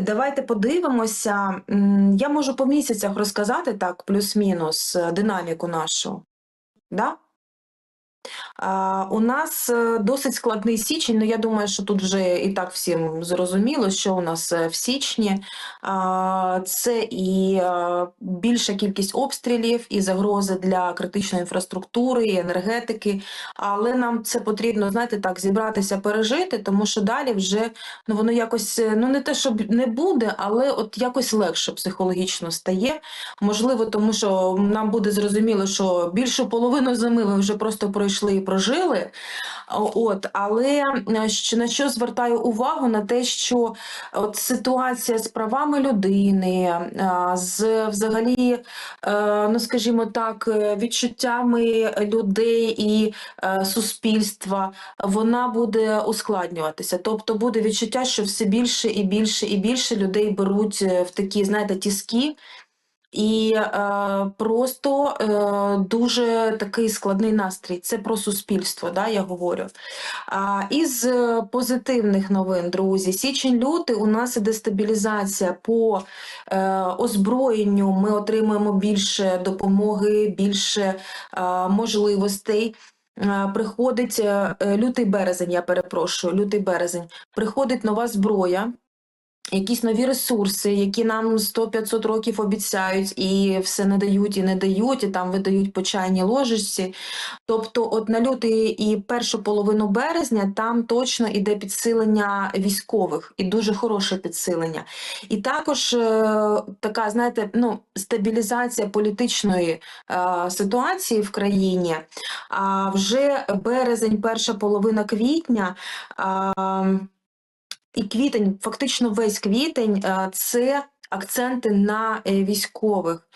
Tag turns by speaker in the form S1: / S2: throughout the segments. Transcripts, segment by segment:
S1: Давайте подивимося. Я можу по місяцях розказати так, плюс-мінус е, динаміку нашу. Да? У нас е, досить складний січень. Ну я думаю, що тут вже і так всім зрозуміло, що у нас е, в січні. Це і е, більша кількість обстрілів, і загрози для критичної інфраструктури, і енергетики. Але нам це потрібно, знаєте, так, зібратися, пережити, тому що далі вже ну воно якось ну не те, щоб не буде, але от якось легше психологічно стає. Можливо, тому що нам буде зрозуміло, що більшу половину зими ми вже просто пройшли і прожили. От, але е, на що звертаю увагу на те, що от ситуація з правами людини, з взагалі, е, ну скажімо так, е, відчуттями людей і суспільства, вона буде ускладнюватися. Тобто буде відчуття, що все більше і більше і більше людей беруть в такі, знаєте, тіски. І е, просто е, дуже такий складний настрій. Це про суспільство, да, я говорю. А, із е, позитивних новин, друзі, січень-лютий у нас іде стабілізація по е, озброєнню. Ми отримуємо більше допомоги, більше е, можливостей. Е, Приходить е, лютий березень, я перепрошую, лютий березень. Приходить нова зброя якісь нові ресурси, які нам 100-500 років обіцяють, і все не дають і не дають, і там видають по чайній ложечці. Тобто, от на лютий і першу половину березня там точно іде підсилення військових, і дуже хороше підсилення. І також е, така, знаєте, ну, стабілізація політичної е, ситуації в країні. А вже березень, перша половина квітня. А, і квітень, фактично весь квітень, е, це акценти на е, військових.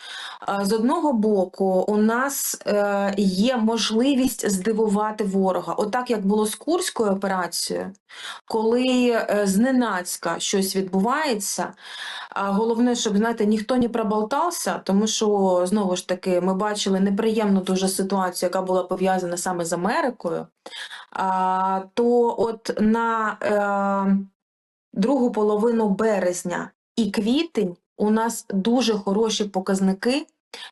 S1: Е, З одного боку, у нас є можливість здивувати ворога, отак як було з Курською операцією, коли зненацька щось відбувається. Головне, щоб знаєте, ніхто не проболтався, тому що знову ж таки ми бачили неприємну дуже ситуацію, яка була пов'язана саме з Америкою. То от на другу половину березня і квітень у нас дуже хороші показники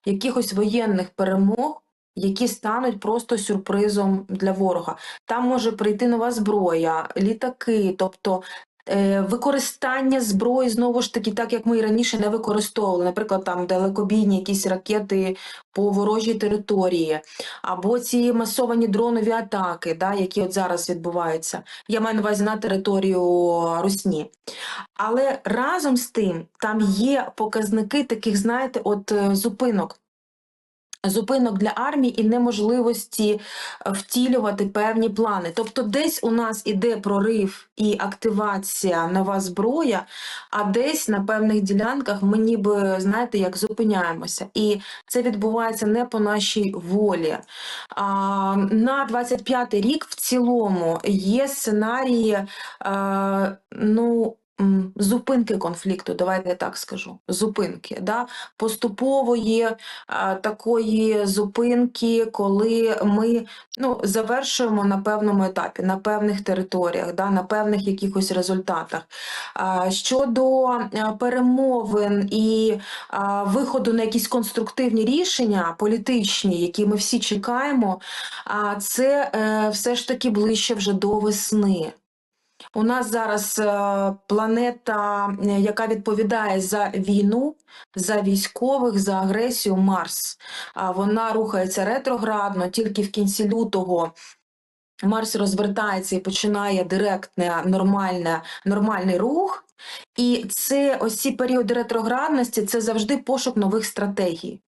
S1: якихось воєнних перемог, які стануть просто сюрпризом для ворога. Там може прийти нова зброя, літаки, тобто. Е, Використання зброї знову ж таки, так як ми і раніше не використовували, наприклад, там далекобійні якісь ракети по ворожій території, або ці масовані дронові атаки, да, які от зараз відбуваються. Я маю на увазі на територію Русні. Але разом з тим там є показники таких, знаєте, от е, зупинок. Зупинок для армії і неможливості е, втілювати певні плани. Тобто, десь у нас іде прорив і активація нова зброя, а десь на певних ділянках ми ніби знаєте, як зупиняємося. І це відбувається не по нашій волі. А, на 25-й рік в цілому є сценарії, е, ну. Зупинки конфлікту, давайте я так скажу. Зупинки, да? поступової а, такої зупинки, коли ми ну, завершуємо на певному етапі, на певних територіях, да? на певних якихось результатах. А, щодо перемовин і а, виходу на якісь конструктивні рішення політичні, які ми всі чекаємо, а, це е, все ж таки ближче вже до весни. У нас зараз е, планета, е, яка відповідає за війну, за військових, за агресію Марс. Вона рухається ретроградно, тільки в кінці лютого Марс розвертається і починає директне, нормальне, нормальний рух. І це ось ці періоди ретроградності це завжди пошук нових стратегій.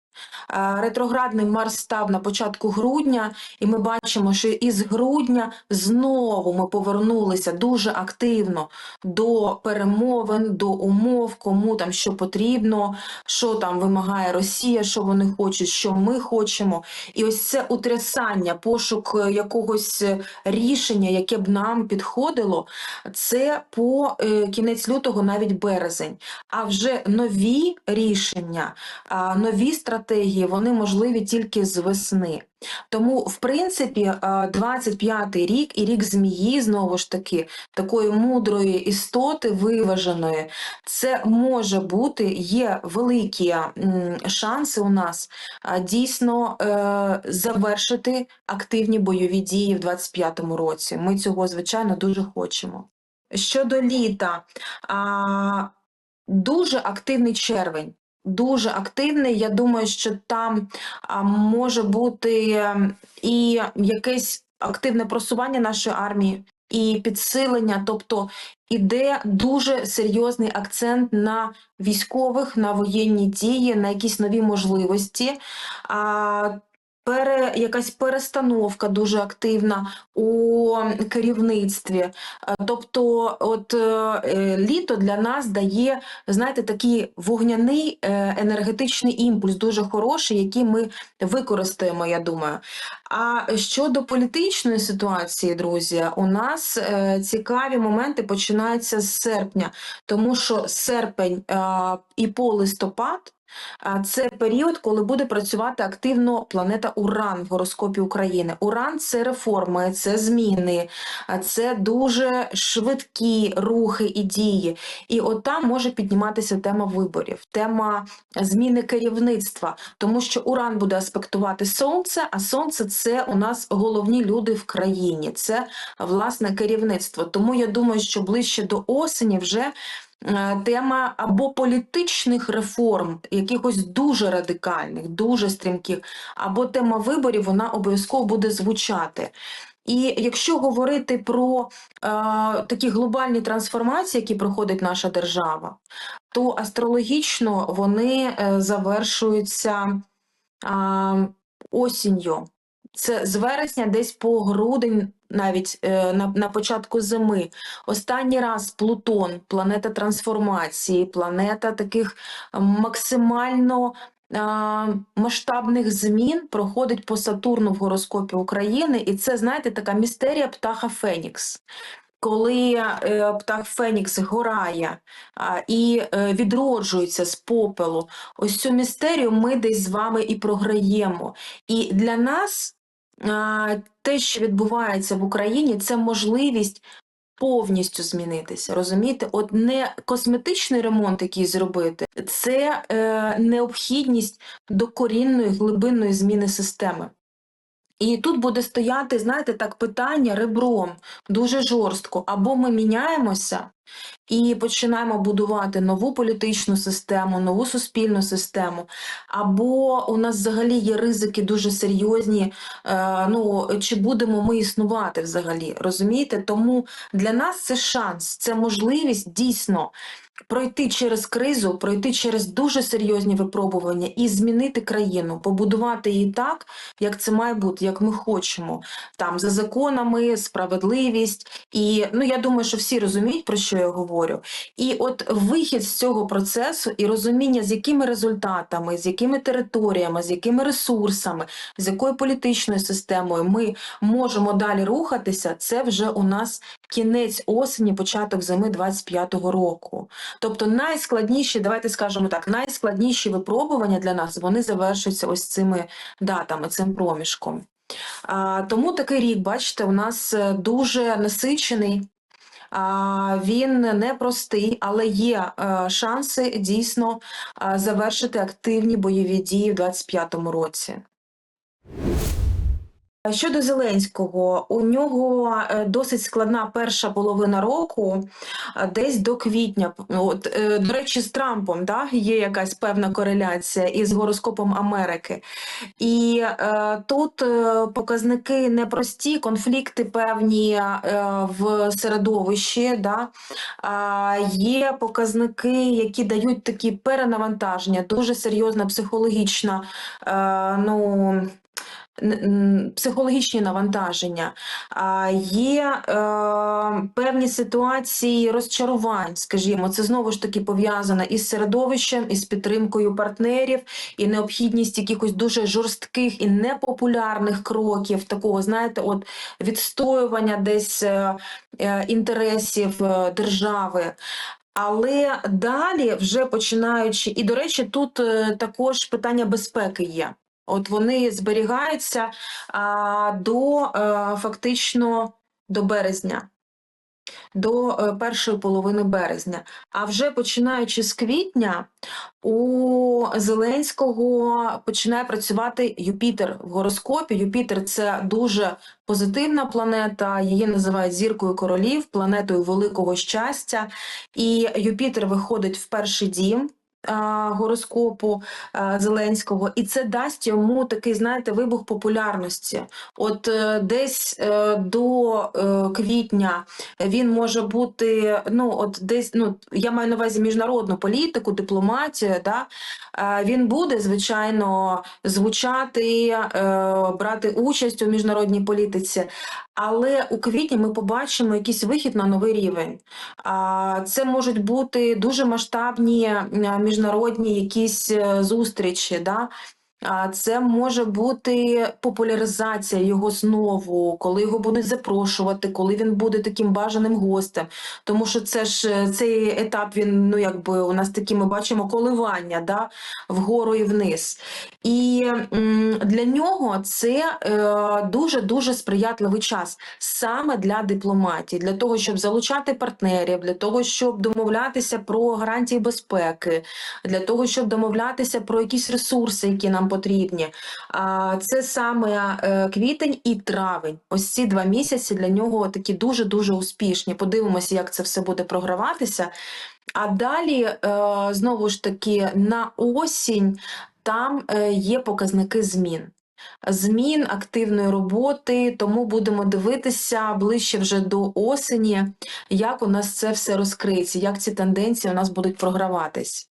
S1: Ретроградний Марс став на початку грудня, і ми бачимо, що із грудня знову ми повернулися дуже активно до перемовин, до умов, кому там що потрібно, що там вимагає Росія, що вони хочуть, що ми хочемо. І ось це утрясання, пошук е, якогось е, рішення, яке б нам підходило, це по е, кінець лютого, навіть березень. А вже нові рішення, нові стратегії стратегії вони можливі тільки з весни. Тому, в принципі, е, 25-й рік і рік змії, знову ж таки, такої мудрої істоти, виваженої, це може бути, є великі шанси у нас дійсно е, завершити активні бойові дії в 25-му році. Ми цього, звичайно, дуже хочемо. Щодо літа, дуже активний червень. Дуже активний. Я думаю, що там може бути ем, і якесь активне просування нашої армії, і підсилення. Тобто іде дуже серйозний акцент на військових, на воєнні дії, на якісь нові можливості. А, Пере, якась перестановка дуже активна у керівництві. Е, Тобто, от е, е, літо для нас дає, знаєте, такий вогняний енергетичний імпульс, дуже хороший, який ми використаємо, я думаю. А щодо політичної ситуації, друзі, у нас цікаві моменти починаються з серпня, тому що серпень і по листопад. Це період, коли буде працювати активно планета Уран в гороскопі України. Уран це реформи, це зміни, це дуже швидкі рухи і дії. І от там може підніматися тема виборів, тема зміни керівництва, тому що Уран буде аспектувати Сонце, а Сонце це у нас головні люди в країні, це власне керівництво. Тому я думаю, що ближче до осені вже. Е, Тема або політичних реформ, якихось дуже радикальних, дуже стрімких, або тема виборів, вона обов'язково буде звучати. І якщо говорити про е, такі глобальні трансформації, які проходить наша держава, то астрологічно вони е, завершуються а, осінню. Це з вересня десь по грудень, навіть е, на, на початку зими. Останній раз Плутон, планета трансформації, планета таких максимально а, масштабних змін проходить по Сатурну в гороскопі України, і це, знаєте, така містерія птаха Фенікс. Коли е, птах Фенікс горає і е, відроджується з попелу, ось цю містерію ми десь з вами і програємо. І для нас те, що відбувається в Україні, це можливість повністю змінитися. Розумієте? От не косметичний ремонт, який зробити, це е, необхідність докорінної глибинної зміни системи. І тут буде стояти, знаєте, так питання ребром дуже жорстко. Або ми міняємося і починаємо будувати нову політичну систему, нову суспільну систему, або у нас взагалі є ризики дуже серйозні. Е, ну чи будемо ми існувати взагалі? Розумієте? Тому для нас це шанс, це можливість дійсно. Пройти через кризу, пройти через дуже серйозні випробування і змінити країну, побудувати її так, як це має бути, як ми хочемо. Там за законами, справедливість. І ну я думаю, що всі розуміють, про що я говорю. І от вихід з цього процесу і розуміння, з якими результатами, з якими територіями, з якими ресурсами, з якою політичною системою ми можемо далі рухатися, це вже у нас кінець осені, початок зими 25-го року. Тобто найскладніші, давайте скажемо так, найскладніші випробування для нас вони завершуються ось цими датами, цим проміжком. А, тому такий рік, бачите, у нас е, дуже насичений. Він непростий, але є е, шанси дійсно завершити активні бойові дії в 25-му році. Щодо Зеленського, у нього е, досить складна перша половина року, е, десь до квітня. От, е, до речі, з Трампом да, є якась певна кореляція із гороскопом Америки. І е, тут е, показники непрості, конфлікти певні е, в середовищі. Да, а, є показники, які дають такі перенавантаження, дуже серйозна психологічна. Е, ну, психологічні навантаження, є е, певні ситуації розчарувань, скажімо, це знову ж таки пов'язано із середовищем, із підтримкою партнерів, і необхідність якихось дуже жорстких і непопулярних кроків, такого, знаєте, от відстоювання десь е, е, інтересів держави. Але далі, вже починаючи, і до речі, тут також питання безпеки є. От вони зберігаються а, до е, фактично до березня, до е, першої половини березня. А вже починаючи з квітня, у Зеленського починає працювати Юпітер в гороскопі. Юпітер це дуже позитивна планета, її називають зіркою королів, планетою великого щастя. І Юпітер виходить в перший дім. Гороскопу Зеленського, і це дасть йому такий, знаєте, вибух популярності. От е, десь е, до е, квітня він може бути, ну от десь, ну я маю на увазі міжнародну політику, дипломатію. Да? Він буде, звичайно, звучати, брати участь у міжнародній політиці, але у квітні ми побачимо якийсь вихід на новий рівень. Це можуть бути дуже масштабні е, міжнародні якісь е, зустрічі. Да? Це може бути популяризація його знову, коли його будуть запрошувати, коли він буде таким бажаним гостем. Тому що це ж е, цей етап він ну якби у нас такі ми бачимо коливання да, вгору і вниз. І для нього це дуже дуже сприятливий час саме для дипломатії, для того, щоб залучати партнерів, для того, щоб домовлятися про гарантії безпеки, для того, щоб домовлятися про якісь ресурси, які нам потрібні. Це саме е, квітень і травень. Ось ці два місяці для нього такі дуже дуже успішні. Подивимося, як це все буде програватися. А далі, е, знову ж таки, на осінь там е, є показники змін. Змін активної роботи, тому будемо дивитися ближче вже до осені, як у нас це все розкриється, як ці тенденції у нас будуть програватись.